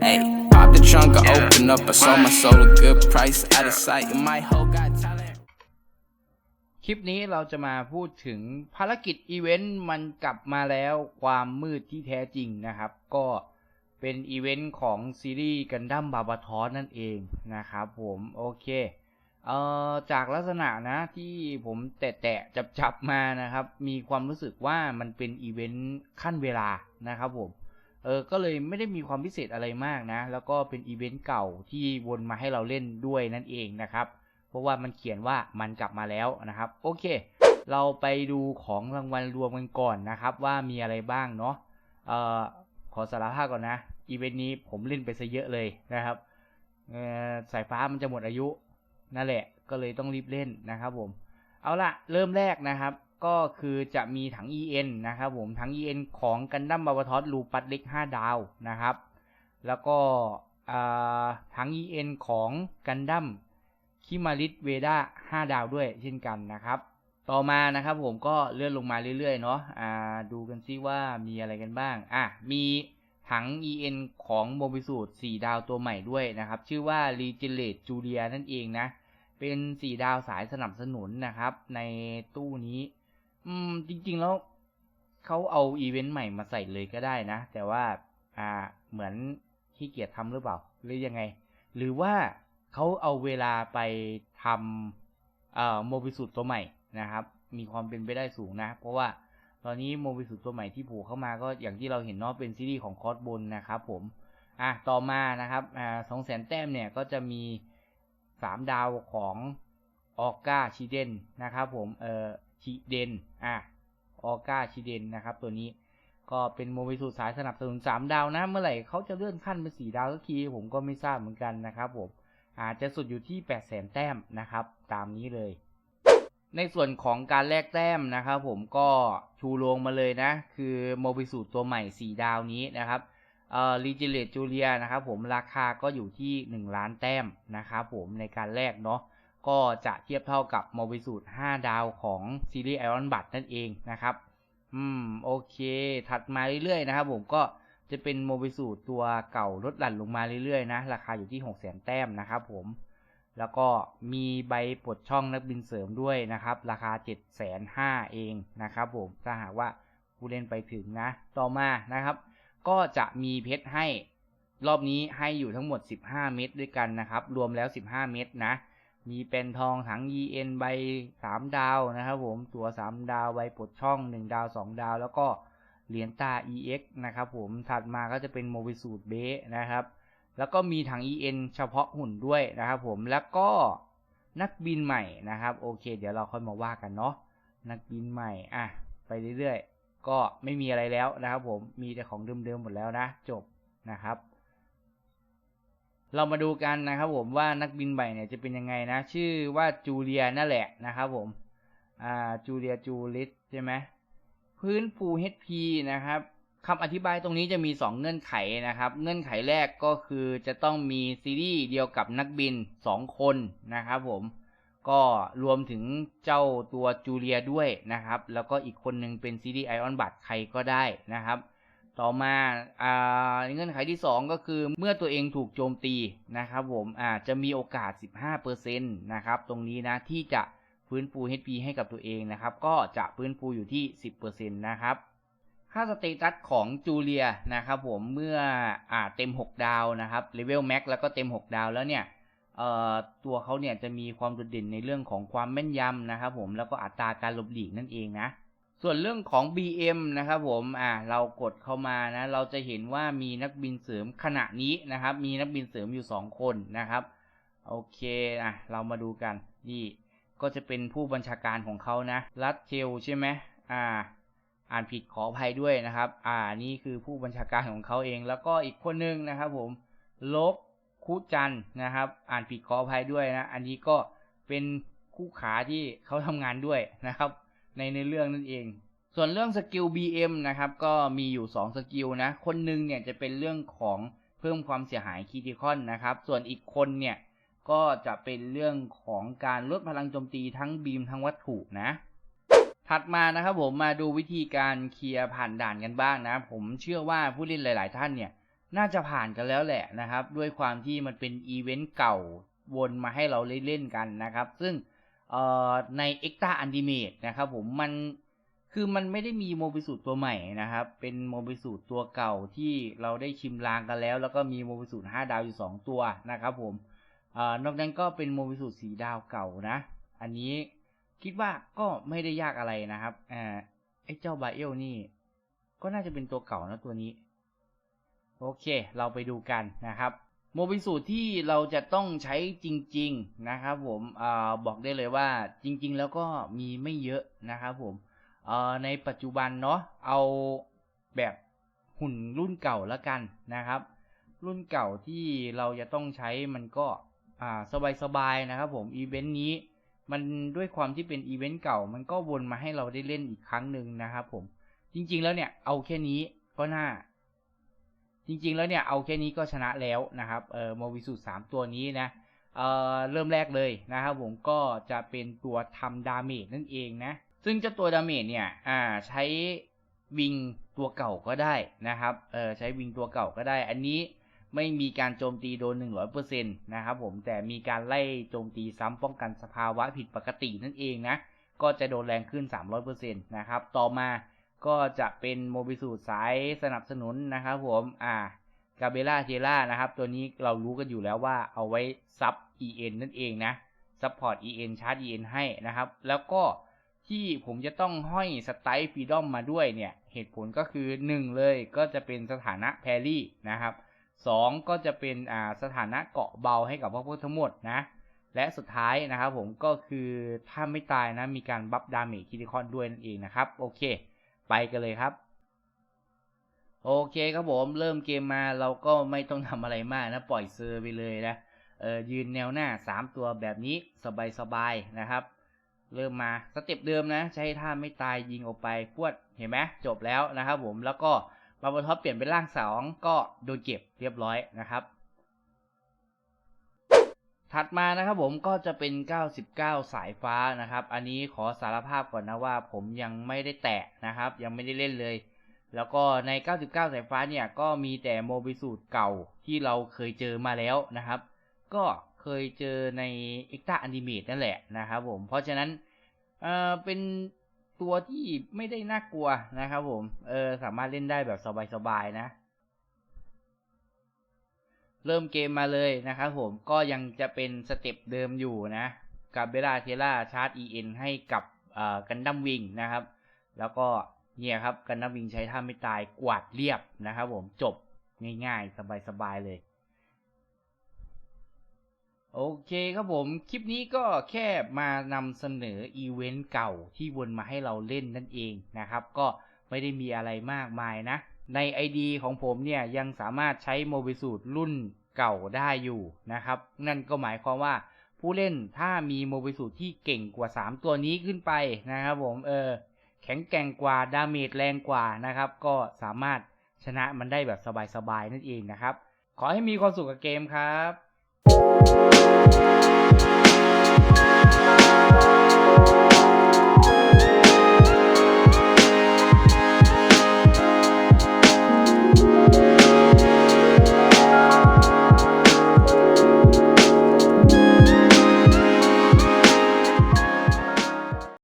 Hey, pop the trunk, I open up. I sold my soul a good price. Out of sight, and my hoe got talent. คลิปนี้เราจะมาพูดถึงภารกิจอีเวนต์มันกลับมาแล้วความมืดที่แท้จริงนะครับ ก็เป็นอีเวนต์ของซีรีส์กันดั้มบาบาทอสนั่นเองนะครับผมโอเคเอ่อจากลักษณะนะที่ผมแตะๆจับๆมานะครับ มีความรู้สึกว่ามันเป็นอีเวนต์ขั้นเวลานะครับผม เออก็เลยไม่ได้มีความพิเศษอะไรมากนะ แล้วก็เป็นอีเวนต์เก่าที่วนมาให้เราเล่นด้วยนั่นเองนะครับ เพราะว่ามันเขียนว่ามันกลับมาแล้วนะครับ โอเค เราไปดูของรางวัลรวมกันก่อนนะครับ ว่ามีอะไรบ้างเนาะเอ่อขอสารภาพก่อนนะอีเวนต์นี้ผมเล่นไปซะเยอะเลยนะครับเออสายฟ้ามันจะหมดอายุนั่นแหละ ก็เลยต้องรีบเล่นนะครับผม เอาละเริ่มแรกนะครับ ก็คือจะมีถัง EN นะครับผมถัง EN ของกันดั้มบาวทอสลูปัดเล็ก 5 ดาวนะครับ แล้วก็ถัง EN ของกันดั้มคิมาริสเวด้า5 ดาวด้วยเช่นกันนะครับ ต่อมานะครับผมก็เลื่อนลงมาเรื่อยๆเนาะอ่าดูกันซิว่ามีอะไรกันบ้าง อะ มีถัง EN ของโมบิสูตร4ดาวตัวใหม่ด้วยนะครับ ชื่อว่า r e g e n e r a t e Julia นั่นเองนะ เป็น 4 ดาวสายสนับสนุนนะครับ ในตู้นี้ อืม จริง ๆ แล้วเขาเอาอีเวนต์ใหม่มาใส่เลยก็ได้นะ แต่ว่า อ่า เหมือนขี้เกียจทำหรือเปล่า หรือยังไง หรือว่าเขาเอาเวลาไปทำเอ่อโมบิสุดตัวใหม่นะครับ มีความเป็นไปได้สูงนะ เพราะว่าตอนนี้โมบิสุดตัวใหม่ที่ผูกเข้ามาก็อย่างที่เราเห็นเนาะเป็นซีรีส์ของคอสบนนะครับผม อะ ต่อมานะครับ อ่าสองแสนแต้มเนี่ยก็จะมีสามดาวของออก้าชิเดนนะครับผม เอ่อ ชิเดนอะออก้าชิเดนนะครับ ตัวนี้ก็เป็นโมบิสูสายสนับสนุนสามดาวนะ เมื่อไหร่เขาจะเลื่อนขั้นเป็นสี่ดาวสักทีผมก็ไม่ทราบเหมือนกันนะครับผมอาจจะสุดอยู่ที่8 0 0 0 0 0แต้มนะครับ ตามนี้เลย ในส่วนของการแลกแต้มนะครับผมก็ชูโรงมาเลยนะ คือโมบิสูตรตัวใหม่ 4 ดาวนี้นะครับเอ่อรีจิเลตจูเลียนะครับผมราคาก็อยู่ที่ 1 ล้านแต้มนะครับผมในการแลกเนาะ ก็จะเทียบเท่ากับโมบิสูตร5ดาวของซีรีส์ไอรอนบัตนั่นเองนะครับ อืม โอเค ถัดมาเรื่อยๆนะครับผมก็จะเป็นโมบิสูตรตัวเก่าลดหลั่นลงมาเรื่อยๆ นะ ราคาอยู่ที่6 0 0 0 0 0แต้มนะครับผม แล้วก็มีใบปลดช่องนักบินเสริมด้วยนะครับ ราคา 7 5 0 0 0เองนะครับผมถ้าหากว่าผู้เล่นไปถึงนะ ต่อมานะครับ ก็จะมีเพชรให้รอบนี้ให้อยู่ทั้งหมด 15 เม็ดด้วยกันนะครับ รวมแล้ว 15 เม็ดนะ มีเป็นทองถัง EN ใบ3ดาวนะครับผมตัว3ดาวใบปลดช่อง1ดาว2ดาว แล้วก็เหรียญตา EX นะครับผมถัดมาก็จะเป็นโมบิสูตรเบสนะครับ แล้วก็มีถัง EN เฉพาะหุ่นด้วยนะครับผมแล้วก็นักบินใหม่นะครับ โอเค เดี๋ยวเราค่อยมาว่ากันเนาะนักบินใหม่อะไปเรื่อยๆ ก็ไม่มีอะไรแล้วนะครับผมมีแต่ของเดิมๆหมดแล้วนะ จบนะครับ เรามาดูกันนะครับผมว่านักบินใหม่เนี่ยจะเป็นยังไงนะ ชื่อว่าจูเลียนั่นแหละนะครับผมอ่าจูเลียจูลิสใช่ไหมพื้นฟู HP นะครับคำอธิบายตรงนี้จะมี 2 เงื่อนไขนะครับ เงื่อนไขแรกก็คือจะต้องมีซีรีส์เดียวกับนักบิน 2 คนนะครับผมก็รวมถึงเจ้าตัวจูเลียด้วยนะครับ แล้วก็อีกคนหนึ่งเป็นซีรีส์ไอออนบัตใครก็ได้นะครับ ต่อมาอ่าเงื่อนไขที่ 2 ก็คือเมื่อตัวเองถูกโจมตีนะครับผมอาจจะมีโอกาส 15%นะครับตรงนี้นะที่จะฟื้นฟู HP ให้กับตัวเองนะครับ ก็จะฟื้นฟูอยู่ที่ 10%นะครับค่าสเตตัสของจูเลียนะครับผมเมื่ออ่าเต็ม 6 ดาวนะครับเลเวลแม็กแล้วก็เต็ม 6 ดาวแล้วเนี่ยเอ่อตัวเขาเนี่ยจะมีความโดดเด่นในเรื่องของความแม่นยำนะครับผมแล้วก็อัตราการหลบหลีกนั่นเองนะ ส่วนเรื่องของ BM นะครับผม อ่า เรากดเข้ามานะ เราจะเห็นว่ามีนักบินเสริมขณะนี้นะครับ มีนักบินเสริมอยู่ 2 คนนะครับ โอเค อะ เรามาดูกัน นี่ ก็จะเป็นผู้บัญชาการของเขานะ รัดเชลใช่ไหมอ่า อ่านผิดขออภัยด้วยนะครับ อ่า นี่คือผู้บัญชาการของเขาเอง แล้วก็อีกคนนึงนะครับผม ลบคุจันนะครับ อ่านผิดขออภัยด้วยนะ อันนี้ก็เป็นคู่ขาที่เขาทำงานด้วยนะครับ ในในเรื่องนั่นเอง ส่วนเรื่องสกิล BM นะครับก็มีอยู่ 2 สกิลนะ คนหนึ่งเนี่ยจะเป็นเรื่องของเพิ่มความเสียหายคีติคอนนะครับ ส่วนอีกคนเนี่ยก็จะเป็นเรื่องของการลดพลังโจมตีทั้งบีมทั้งวัตถุนะ ถัดมานะครับผมมาดูวิธีการเคลียร์ผ่านด่านกันบ้างนะ ผมเชื่อว่าผู้เล่นหลาย ๆ ท่านเนี่ยน่าจะผ่านกันแล้วแหละนะครับ ด้วยความที่มันเป็นอีเวนต์เก่าวนมาให้เราเล่นๆกันนะครับ ซึ่ง ใน e x t r a u n t i m a t e นะครับผมมันคือมันไม่ได้มีโมบิสูตรตัวใหม่นะครับ เป็นโมบิสูตรตัวเก่าที่เราได้ชิมลางกันแล้ว แล้วก็มีโมบิสูตร5ดาวอยู่ 2 ตัวนะครับผมออนอกนั้นก็เป็นโมบิสูตรสีดาวเก่านะ อันนี้คิดว่าก็ไม่ได้ยากอะไรนะครับอไอ้เจ้าไบเอลนี่ ก็น่าจะเป็นตัวเก่านะตัวนี้ โอเค เราไปดูกันนะครับ โมบิสูตรที่เราจะต้องใช้จริง ๆนะครับผมอบอกได้เลยว่าจริง ๆ แล้วก็มีไม่เยอะนะครับผมในปัจจุบันเนาะเอาแบบหุ่นรุ่นเก่าแล้วกันนะครับ รุ่นเก่าที่เราจะต้องใช้มันก็สบายๆนะครับผมอีเวนต์นี้มันด้วยความที่เป็นอีเวนต์เก่า มันก็วนมาให้เราได้เล่นอีกครั้งหนึ่งนะครับผม จริงๆแล้วเนี่ย เอาแค่นี้ก็น่า จริงๆแล้วเนี่ยเอาแค่นี้ก็ชนะแล้วนะครับเอ่อโมวิสูตรสามตัวนี้นะเอ่อเริ่มแรกเลยนะครับผมก็จะเป็นตัวทำดาเมจนั่นเองนะซึ่งเจ้าตัวดาเมจเนี่ยอ่าใช้วิงตัวเก่าก็ได้นะครับเออใช้วิงตัวเก่าก็ได้ อันนี้ไม่มีการโจมตีโดน 100%นะครับผมแต่มีการไล่โจมตีซ้ำป้องกันสภาวะผิดปกตินั่นเองนะก็จะโดนแรงขึ้น 300%นะครับต่อมา ก็จะเป็นโมบิสูตรสายสนับสนุนนะครับผมอ่ากาเบล่าเทล่านะครับ ตัวนี้เรารู้กันอยู่แล้วว่าเอาไว้ซับ EN นั่นเองนะซัพพอร์ต EN ชาร์จ EN ให้นะครับ แล้วก็ที่ผมจะต้องห้อยสไตล์ฟรีดอมมาด้วยเนี่ย เหตุผลก็คือ 1 เลยก็จะเป็นสถานะแพรรี่นะครับ 2 ก็จะเป็นอ่าสถานะเกาะเบาให้กับพวกพวกทั้งหมดนะ และสุดท้ายนะครับผมก็คือถ้าไม่ตายนะมีการบัฟดาเมจคิติคอนด้วยนั่นเองนะครับ โอเค ไปกันเลยครับ โอเคครับผมเริ่มเกมมาเราก็ไม่ต้องทำอะไรมากนะ ปล่อยเซอร์ไปเลยนะเออยืนแนวหน้า 3 ตัวแบบนี้สบายๆนะครับ เริ่มมาสเต็ปเดิมนะ ใช้ท่าไม่ตายยิงออกไปพวดเห็นไหมจบแล้วนะครับผมแล้วก็มาบนท็อปเปลี่ยนเป็นร่างสองก็โดนเก็บเรียบร้อยนะครับ ถัดมานะครับผมก็จะเป็น 99 สายฟ้านะครับ อันนี้ขอสารภาพก่อนนะว่า ผมยังไม่ได้แตะนะครับ ยังไม่ได้เล่นเลย แล้วก็ใน 99 สายฟ้าเนี่ยก็มีแต่โมบิสูตรเก่าที่เราเคยเจอมาแล้วนะครับ ก็เคยเจอใน e x t r a a n i m a t e นั่นแหละนะครับผม เพราะฉะนั้นเออเป็นตัวที่ไม่ได้น่ากลัวนะครับผม เออสามารถเล่นได้แบบสบายๆนะ เริ่มเกมมาเลยนะครับผมก็ยังจะเป็นสเต็ปเดิมอยู่นะกับเบล่าเทล่าชาร์จ EN ให้กับกันดั้มวิงนะครับ แล้วก็เนี่ยครับกันดั้มวิงใช้ท่าไม่ตายกวาดเรียบนะครับผมจบง่ายๆ สบายๆ เลย โอเคครับผม คลิปนี้ก็แค่มานำเสนออีเวนต์เก่าที่วนมาให้เราเล่นนั่นเองนะครับ ก็ไม่ได้มีอะไรมากมายนะ ใน ID ของผมเนี่ยยังสามารถใช้โมบิสูตรรุ่นเก่าได้อยู่นะครับ นั่นก็หมายความว่าผู้เล่นถ้ามีโมบิสูตรที่เก่งกว่า 3 ตัวนี้ขึ้นไปนะครับผมเออแข็งแกร่งกว่าดาเมจแรงกว่านะครับ ก็สามารถชนะมันได้แบบสบายๆนั่นเองนะครับ ขอให้มีความสุขกับเกมครับ